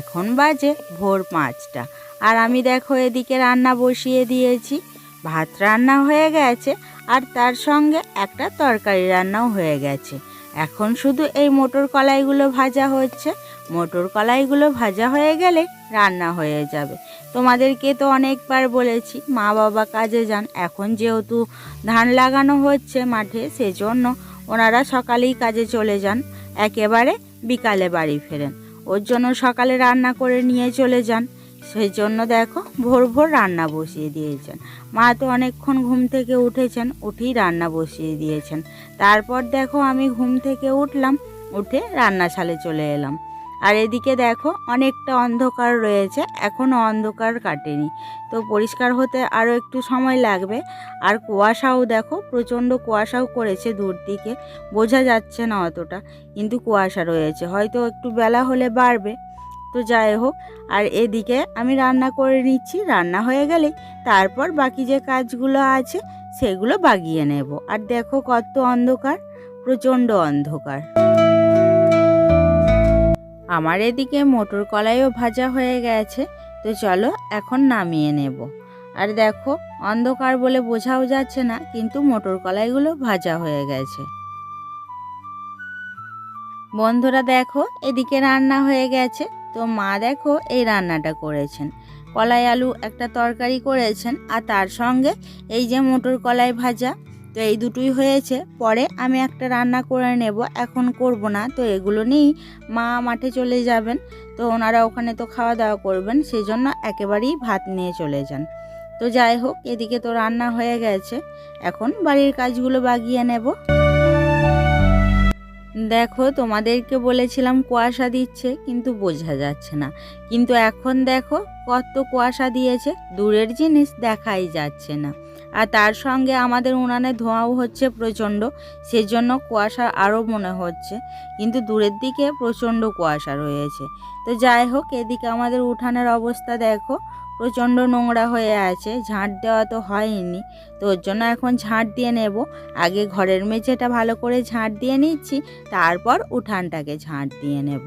এখন বাজে ভোর পাঁচটা। আর আমি দেখো এদিকে রান্না বসিয়ে দিয়েছি। ভাত রান্না হয়ে গেছে আর তার সঙ্গে একটা তরকারি রান্নাও হয়ে গেছে। এখন শুধু এই মোটর কলাইগুলো ভাজা হচ্ছে। মোটর কলাইগুলো ভাজা হয়ে গেলে রান্না হয়ে যাবে। তোমাদেরকে তো অনেকবার বলেছি, মা বাবা কাজে যান। এখন যেহেতু ধান লাগানো হচ্ছে মাঠে, সেজন্য ওনারা সকালেই কাজে চলে যান। একেবারে বিকালে বাড়ি ফেরেন। ওর জন্য সকালে রান্না করে নিয়ে চলে যান। সেই জন্য দেখো ভোর ভোর রান্না বসিয়ে দিয়েছেন। মা তো অনেকক্ষণ ঘুম থেকে উঠেছেন, উঠেই রান্না বসিয়ে দিয়েছেন। তারপর দেখো আমি ঘুম থেকে উঠলাম, উঠে রান্নাশালে চলে এলাম। আর এদিকে দেখো, অনেকটা অন্ধকার রয়েছে এখনও অন্ধকার কাটেনি। তো পরিষ্কার হতে আরও একটু সময় লাগবে। আর কুয়াশাও দেখো, প্রচণ্ড কুয়াশাও করেছে দূর দিকে, বোঝা যাচ্ছে না অতটা, কিন্তু কুয়াশা রয়েছে। হয়তো একটু বেলা হলে বাড়বে। তো যাই হোক, আর এদিকে আমি রান্না করে নিচ্ছি, রান্না হয়ে গেলে তারপর বাকি যে কাজগুলো আছে, সেগুলো বাগিয়ে নেব। আর দেখো কত অন্ধকার, প্রচণ্ড অন্ধকার। আমার এদিকে মোটর কলাইও ভাজা হয়ে গেছে, তো চলো এখন নামিয়ে নেব। আর দেখো, অন্ধকার বলে বোঝাও যাচ্ছে না, কিন্তু মোটর কলাইগুলো ভাজা হয়ে গেছে। বন্ধুরা দেখো, এদিকে রান্না হয়ে গেছে, তো মা দেখো এই রান্নাটা করেছেন। কলাই আলু একটা তরকারি করেছেন, আর তার সঙ্গে এই যে মোটর কলাই ভাজা তো এই দুটোই হয়েছে। পরে আমি একটা রান্না করে নেব। এখন করব না। তো এগুলো নিয়েই মা মাঠে চলে যাবেন। তো ওনারা ওখানে তো খাওয়া দাওয়া করবেন। সেই জন্য একেবারেই ভাত নিয়ে চলে যান। তো যাই হোক, এদিকে তো রান্না হয়ে গেছে। এখন বাড়ির কাজগুলো বাগিয়ে নেব। দেখো, তোমাদেরকে বলেছিলাম কুয়াশা দিচ্ছে, কিন্তু বোঝা যাচ্ছে না। কিন্তু এখন দেখো, কত কুয়াশা দিয়েছে। দূরের জিনিস দেখাই যাচ্ছে না। আর তার সঙ্গে আমাদের উনানে ধোঁয়াও হচ্ছে প্রচণ্ড, সেজন্য কুয়াশা আরও মনে হচ্ছে। কিন্তু দূরের দিকে প্রচণ্ড কুয়াশা রয়েছে। তো যাই হোক, এদিকে আমাদের উঠানের অবস্থা দেখো, প্রচণ্ড নোংরা হয়ে আছে, ঝাঁট দেওয়া তো হয়নি। তো ওর জন্য এখন ঝাঁট দিয়ে নেব। আগে ঘরের মেঝেটা ভালো করে ঝাঁট দিয়ে নিচ্ছি, তারপর উঠানটাকে ঝাঁট দিয়ে নেব।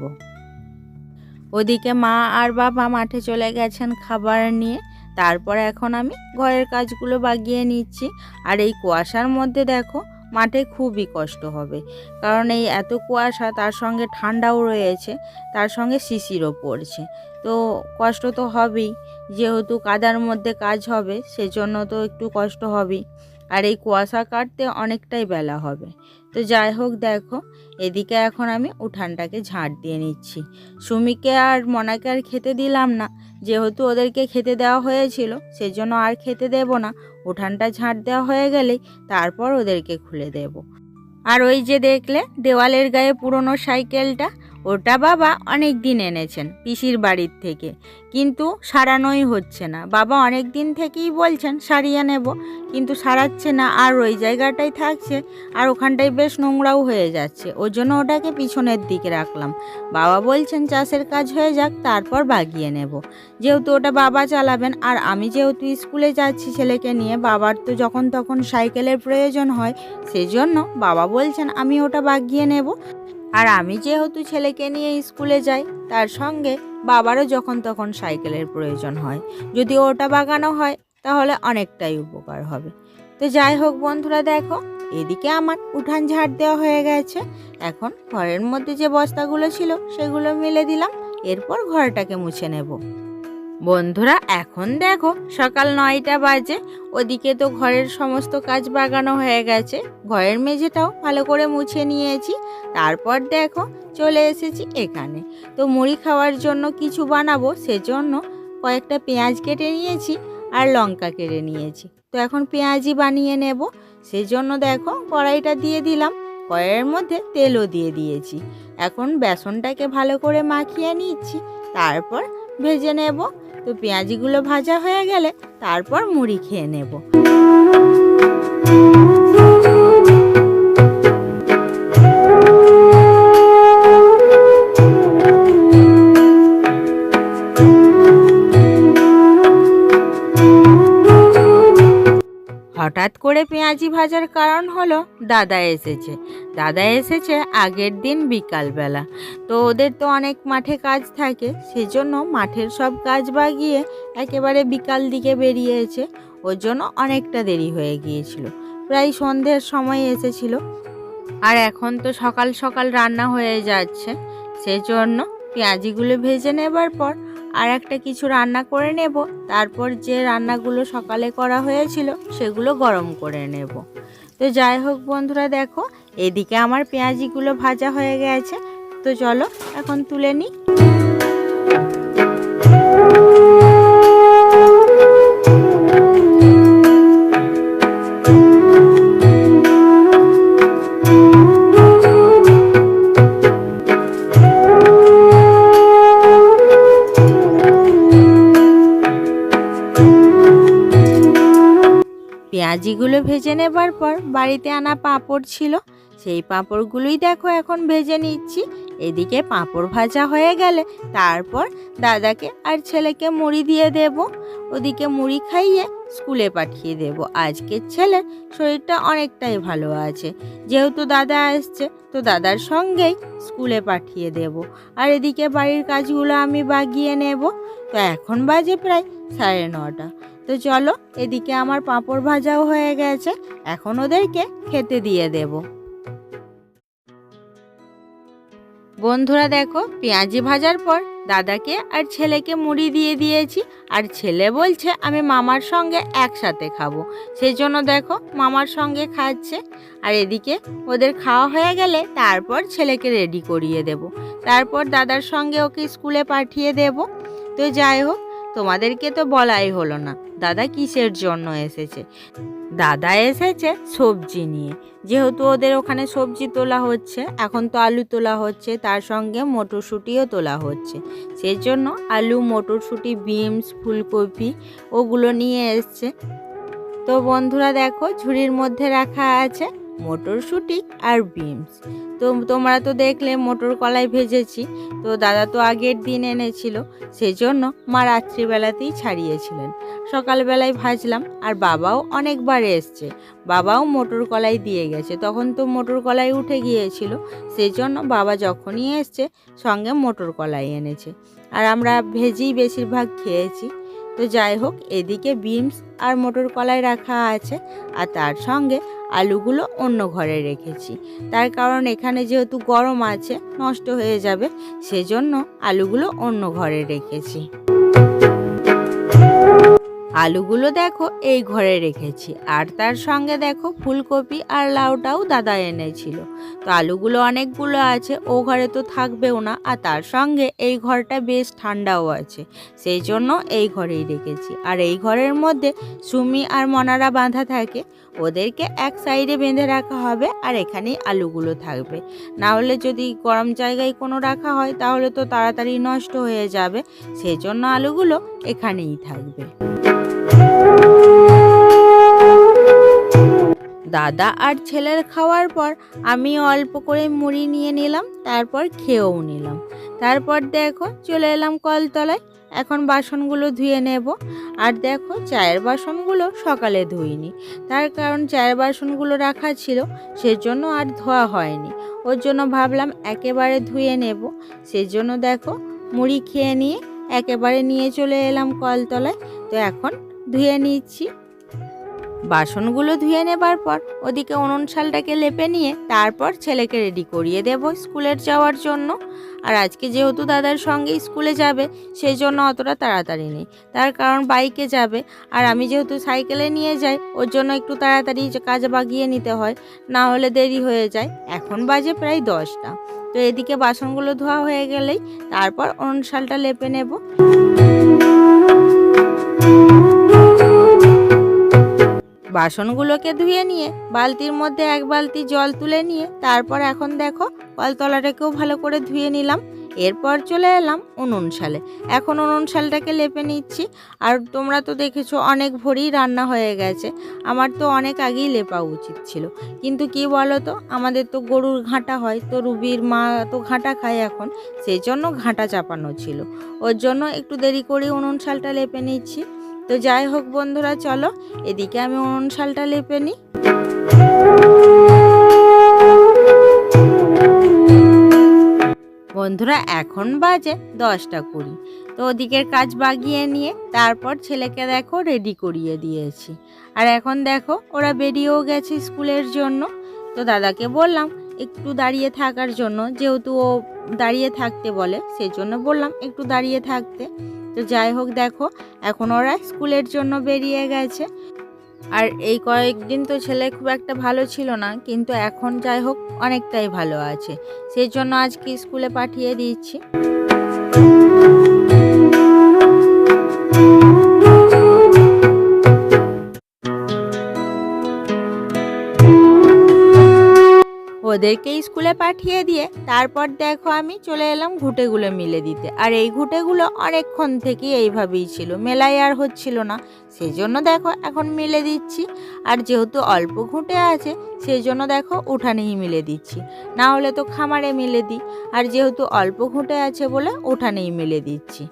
ওদিকে মা আর বাবা মাঠে চলে গেছেন খাবার নিয়ে। তারপর এখন আমি ঘরের কাজগুলো বাগিয়ে নিচ্ছি। আর এই কুয়াশার মধ্যে দেখো, মাঠে খুবই কষ্ট হবে। কারণ এই এত কুয়াশা, তার সঙ্গে ঠান্ডাও রয়েছে, তার সঙ্গে শিশিরও পড়ছে। তো কষ্ট তো হবেই, যেহেতু কাদার মধ্যে কাজ হবে, সেজন্য তো একটু কষ্ট হবেই। আর এই কুয়াশা কাটতে অনেকটাই বেলা হবে। তো যাই হোক দেখো, এদিকে এখন আমি উঠানটাকে ঝাঁট দিয়ে নিচ্ছি। সুমিকে আর মনাকে আর খেতে দিলাম না, যেহেতু ওদেরকে খেতে দেওয়া হয়েছিল, সেজন্য আর খেতে দেব না। উঠানটা ঝাঁট দেওয়া হয়ে গেলেই তারপর ওদেরকে খুলে দেব। আর ওই যে দেখলে, দেওয়ালের গায়ে পুরনো সাইকেলটা ওটা বাবা অনেক দিন এনেছেন পিসির বাড়ির থেকে। কিন্তু সারানোই হচ্ছে না। বাবা অনেক দিন থেকেই বলছেন, সারিয়ে নেব। কিন্তু সারাচ্ছে না, আর ওই জায়গাটাই থাকছে, আর ওখানটায় বেশ নোংরাও হয়ে যাচ্ছে। ওর জন্য ওটাকে পিছনের দিকে রাখলাম। বাবা বলছেন, চাষের কাজ হয়ে যাক, তারপর বাগিয়ে নেব। যেহেতু ওটা বাবা চালাবেন, আর আমি যেহেতু স্কুলে যাচ্ছি ছেলেকে নিয়ে, বাবার তো যখন তখন সাইকেলের প্রয়োজন হয়, সেজন্য বাবা বলছেন, আমি ওটা বাগিয়ে নেব। আর আমি যেহেতু ছেলেকে নিয়ে স্কুলে যাই, তার সঙ্গে বাবারও যখন তখন সাইকেলের প্রয়োজন হয়। যদি ওটা বাগানো হয়, তাহলে অনেকটাই উপকার হবে। তো যাই হোক বন্ধুরা, দেখো, এদিকে আমার উঠান ঝাড় দেওয়া হয়ে গেছে। এখন ঘরের মধ্যে যে বস্তাগুলো ছিল, সেগুলো মিলে দিলাম। এরপর ঘরটাকে মুছে নেব। বন্ধুরা, এখন দেখো, সকাল নয়টা বাজে। ওদিকে তো ঘরের সমস্ত কাজ বাগানো হয়ে গেছে। ঘরের মেঝেটাও ভালো করে মুছে নিয়েছি। তারপর দেখো, চলে এসেছি এখানে। তো মুড়ি খাওয়ার জন্য কিছু বানাবো, সেজন্য কয়েকটা পেঁয়াজ কেটে নিয়েছি আর লঙ্কা কেটে নিয়েছি। তো এখন পেঁয়াজি বানিয়ে নেব। সেজন্য দেখো, কড়াইটা দিয়ে দিলাম। কড়াইয়ের মধ্যে তেলও দিয়ে দিয়েছি। এখন বেসনটাকে ভালো করে মাখিয়ে নিচ্ছি। তারপর ভেজে নেব। তো পেঁয়াজিগুলো ভাজা হয়ে গেলে তারপর মুড়ি খেয়ে নেব। হঠাৎ করে পেঁয়াজি ভাজার কারণ হলো দাদা এসেছে। দাদা এসেছে আগের দিন বিকালবেলা। তো ওদের তো অনেক মাঠে কাজ থাকে, সেজন্য মাঠের সব কাজ বাগিয়ে একেবারে বিকাল দিকে বেরিয়েছে। ওর জন্য অনেকটা দেরি হয়ে গিয়েছিল। প্রায় সন্ধ্যের সময় এসেছিল। আর এখন তো সকাল সকাল রান্না হয়ে যাচ্ছে। সেজন্য পেঁয়াজিগুলো ভেজে নেবার পর আর একটা কিছু রান্না করে নেব। তারপর যে রান্নাগুলো সকালে করা হয়েছিল, সেগুলো গরম করে নেব। তো যাই হোক বন্ধুরা, দেখো, এদিকে আমার পেঁয়াজিগুলো ভাজা হয়ে গেছে। তো চলো, এখন তুলে নিই। ভেজে নেবার পর বাড়িতে আনা পাঁপড় ছিল। সেই পাঁপড়গুলোই দেখো এখন ভেজে নিচ্ছি। এদিকে পাঁপড় ভাজা হয়ে গেলে তারপর দাদাকে আর ছেলেকে মুড়ি দিয়ে দেব। ওদিকে মুড়ি খাইয়ে স্কুলে পাঠিয়ে দেব। আজকের ছেলের শরীরটা অনেকটাই ভালো আছে। যেহেতু দাদা আসছে তো দাদার সঙ্গেই স্কুলে পাঠিয়ে দেব। আর এদিকে বাড়ির কাজগুলো আমি বাগিয়ে নেব। তো এখন বাজে প্রায় সাড়ে নটা। তো চলো, এদিকে আমার পাঁপড় ভাজাও হয়ে গেছে। এখন ওদেরকে খেতে দিয়ে দেব। বন্ধুরা দেখো, পেঁয়াজি ভাজার পর দাদাকে আর ছেলেকে মুড়ি দিয়ে দিয়েছি। আর ছেলে বলছে, আমি মামার সঙ্গে একসাথে খাব। সেই জন্য দেখো, মামার সঙ্গে খাচ্ছে। আর এদিকে ওদের খাওয়া হয়ে গেলে তারপর ছেলেকে রেডি করিয়ে দেব। তারপর দাদার সঙ্গে ওকে স্কুলে পাঠিয়ে দেব। তো যাই হোক তোমাদেরকে তো বলাই হলো না। দাদা কিসের জন্য এসেছে? দাদা এসেছে সবজি নিয়ে। যেহেতু ওদের ওখানে সবজি তোলা হচ্ছে, এখন তো আলু তোলা হচ্ছে, তার সঙ্গে মটরশুঁটিও তোলা হচ্ছে। সেই জন্য আলু, মটরশুঁটি, বিনস, ফুলকপি ওগুলো নিয়ে এসছে। তো বন্ধুরা দেখো, ঝুড়ির মধ্যে রাখা আছে মটরশুঁটি আর বিনস। তো তোমরা তো দেখলে মোটর কলাই ভেজেছি। তো দাদা তো আগের দিন এনেছিল, সেজন্য মা রাত্রিবেলাতেই ছাড়িয়েছিলেন। সকালবেলায় ভাজলাম, আর বাবাও অনেকবার এসছে। বাবাও মোটর কলাই দিয়ে গেছে। তখন তো মোটর কলাই উঠে গিয়েছিল, সেজন্য বাবা যখনই এসছে, সঙ্গে মোটর কলাই এনেছে। আর আমরা ভেজেই বেশিরভাগ খেয়েছি। তো যাই হোক, এদিকে বিনস আর মোটর কলাই রাখা আছে, আর তার সঙ্গে আলুগুলো অন্য ঘরে রেখেছি। তার কারণ এখানে যেহেতু গরম আছে, নষ্ট হয়ে যাবে, সেজন্য আলুগুলো অন্য ঘরে রেখেছি। আলুগুলো দেখো, এই ঘরে রেখেছি। আর তার সঙ্গে দেখো, ফুলকপি আর লাউটাও দাদা এনেছিল। তো আলুগুলো অনেকগুলো আছে, ও ঘরে তো থাকবেও না। আর তার সঙ্গে এই ঘরটা বেশ ঠান্ডাও আছে, সেই জন্য এই ঘরেই রেখেছি। আর এই ঘরের মধ্যে সুমি আর মনারা বাঁধা থাকে, ওদেরকে এক সাইডে বেঁধে রাখা হবে আর এখানেই আলুগুলো থাকবে। না হলে যদি গরম জায়গায় কোনো রাখা হয়, তাহলে তো তাড়াতাড়ি নষ্ট হয়ে যাবে, সেই জন্য আলুগুলো এখানেই থাকবে। দাদা আর ছেলের খাওয়ার পর আমি অল্প করে মুড়ি নিয়ে নিলাম, তারপর খেয়েও নিলাম। তারপর দেখো চলে এলাম কলতলায়, এখন বাসনগুলো ধুয়ে নেব। আর দেখো চায়ের বাসনগুলো সকালে ধুইনি। তার কারণ চায়ের বাসনগুলো রাখা ছিল, সেজন্য আর ধোয়া হয়নি। ওর জন্য ভাবলাম একেবারে ধুয়ে নেব। সেজন্য দেখো মুড়ি খেয়ে নিয়ে একেবারে নিয়ে চলে এলাম কলতলায়। তো এখন ধুয়ে নিচ্ছি। বাসনগুলো ধুয়ে নেবার পর ওদিকে উনুন শালটাকে লেপে নিয়ে তারপর ছেলেকে রেডি করিয়ে দেব স্কুলের যাওয়ার জন্য। আর আজকে যেহেতু দাদার সঙ্গে স্কুলে যাবে সেই জন্য অতটা তাড়াতাড়ি নেই। তার কারণ বাইকে যাবে। আর আমি যেহেতু সাইকেলে নিয়ে যাই, ওর জন্য একটু তাড়াতাড়ি কাজ বাগিয়ে নিতে হয়, না হলে দেরি হয়ে যায়। এখন বাজে প্রায় দশটা। তো এদিকে বাসনগুলো ধোয়া হয়ে গেলেই তারপর উনুন শালটা লেপে নেব। বাসনগুলোকে ধুয়ে নিয়ে, বালতির মধ্যে এক বালতি জল তুলে নিয়ে, তারপর এখন দেখো কলতলাটাকেও ভালো করে ধুয়ে নিলাম। এরপর চলে এলাম উনুন শালে। এখন উনুন শালটাকে লেপে নিচ্ছি। আর তোমরা তো দেখেছ অনেক ভোরেই রান্না হয়ে গেছে। আমার তো অনেক আগেই লেপা উচিত ছিল। কিন্তু কি বলো তো আমাদের তো গরুর ঘাঁটা হয়, তো রুবির মা তো ঘাঁটা খায় এখন। সেই জন্য ঘাঁটা চাপানো ছিল। ওর জন্য একটু দেরি করে উনুন শালটা লেপে নিচ্ছি। তো যাই হোক বন্ধুরা, চলো এদিকে আমি উনুন শালটা লেপে নিই। বন্ধুরা, এখন বাজে দশটা কুড়ি। তো ওদিকের কাজ বাগিয়ে নিয়ে তারপর ছেলেকে দেখো রেডি করিয়ে দিয়েছি। আর এখন দেখো, ওরা বেরিয়েও গেছে স্কুলের জন্য। তো দাদাকে বললাম, একটু দাঁড়িয়ে থাকার জন্য। যেহেতু ও দাঁড়িয়ে থাকতে বলে সেই জন্য বললাম, একটু দাঁড়িয়ে থাকতে। তো যাই হোক দেখো, এখন ওরা স্কুলের জন্য বেরিয়ে গেছে। আর এই কয়েকদিন তো ছেলে খুব একটা ভালো ছিল না, কিন্তু এখন যাই হোক অনেকটাই ভালো আছে। সেই জন্য আজকে স্কুলে পাঠিয়ে দিচ্ছি। ওদেরকে স্কুলে পাঠিয়ে দিয়ে তারপর দেখো আমি চলে এলাম ঘুঁটেগুলো মিলে দিতে। আর এই ঘুঁটেগুলো অনেকক্ষণ থেকে এইভাবেই ছিল মেলাই আর হচ্ছিল না। সেই জন্য দেখো এখন মিলে দিচ্ছি। আর যেহেতু অল্প ঘুঁটে আছে সেই জন্য দেখো উঠানেই মিলে দিচ্ছি। না হলে তো খামারে মিলে দিই। আর যেহেতু অল্প ঘুঁটে আছে বলে উঠানেই মিলে দিচ্ছি।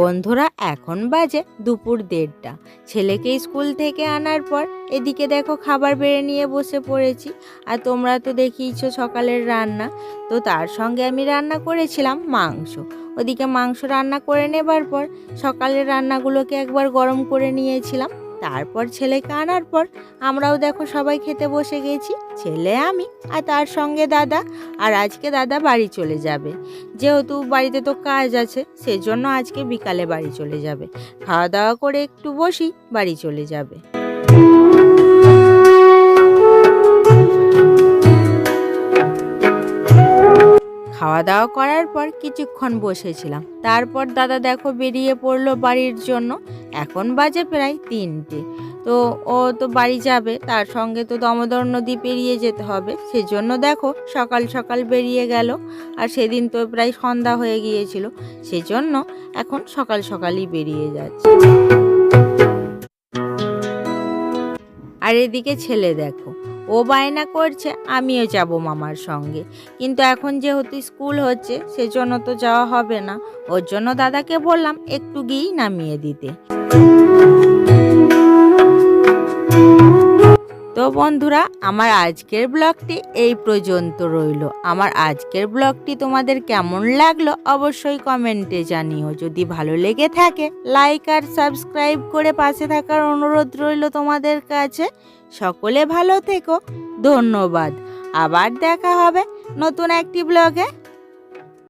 বন্ধুরা, এখন বাজে দুপুর দেড়টা। ছেলেকে স্কুল থেকে আনার পর এদিকে দেখো খাবার বেড়ে নিয়ে বসে পড়েছি। আর তোমরা তো দেখিয়েছো সকালের রান্না। তো তার সঙ্গে আমি রান্না করেছিলাম মাংস। ওদিকে মাংস রান্না করে নেবার পর সকালের রান্নাগুলোকে একবার গরম করে নিয়েছিলাম। তারপর ছেলেকে আনার পর আমরাও দেখো সবাই খেতে বসে গেছি, ছেলে আমি আর তার সঙ্গে দাদা আর আজকে দাদা বাড়ি চলে যাবে। যেহেতু বাড়িতে তো কাজ আছে, সেজন্য আজকে বিকালে বাড়ি চলে যাবে। খাওয়া দাওয়া করে একটু বসি বাড়ি চলে যাবে। খাওয়া দাওয়া করার পর কিছুক্ষণ বসেছিলাম। তারপর দাদা দেখো বেরিয়ে পড়ল বাড়ির জন্য। এখন বাজে প্রায় তিনটে। তো ও তো বাড়ি যাবে, তার সঙ্গে তো দামোদর নদী পেরিয়ে যেতে হবে। সেজন্য দেখো সকাল সকাল বেরিয়ে গেল। আর সেদিন তো প্রায় সন্ধ্যা হয়ে গিয়েছিল। সেজন্য এখন সকাল সকালই বেরিয়ে যাচ্ছে। আর এদিকে ছেলে দেখো ও বায়না করছে, আমিও যাব মামার সঙ্গে। কিন্তু এখন যেহেতু স্কুল হচ্ছে, সেজন্য তো যাওয়া হবে না। ওর জন্য দাদাকে বললাম একটু গিয়েই নামিয়ে দিতে। তো বন্ধুরা, আমার আজকের ব্লগটি এই পর্যন্ত রইল। আমার আজকের ব্লগটি তোমাদের কেমন লাগল অবশ্যই কমেন্টে জানিও। যদি ভালো লেগে থাকে, লাইক আর সাবস্ক্রাইব করে পাশে থাকার অনুরোধ রইল তোমাদের কাছে। সকলে ভালো থেকো ধন্যবাদ। আবার দেখা হবে নতুন একটি ব্লগে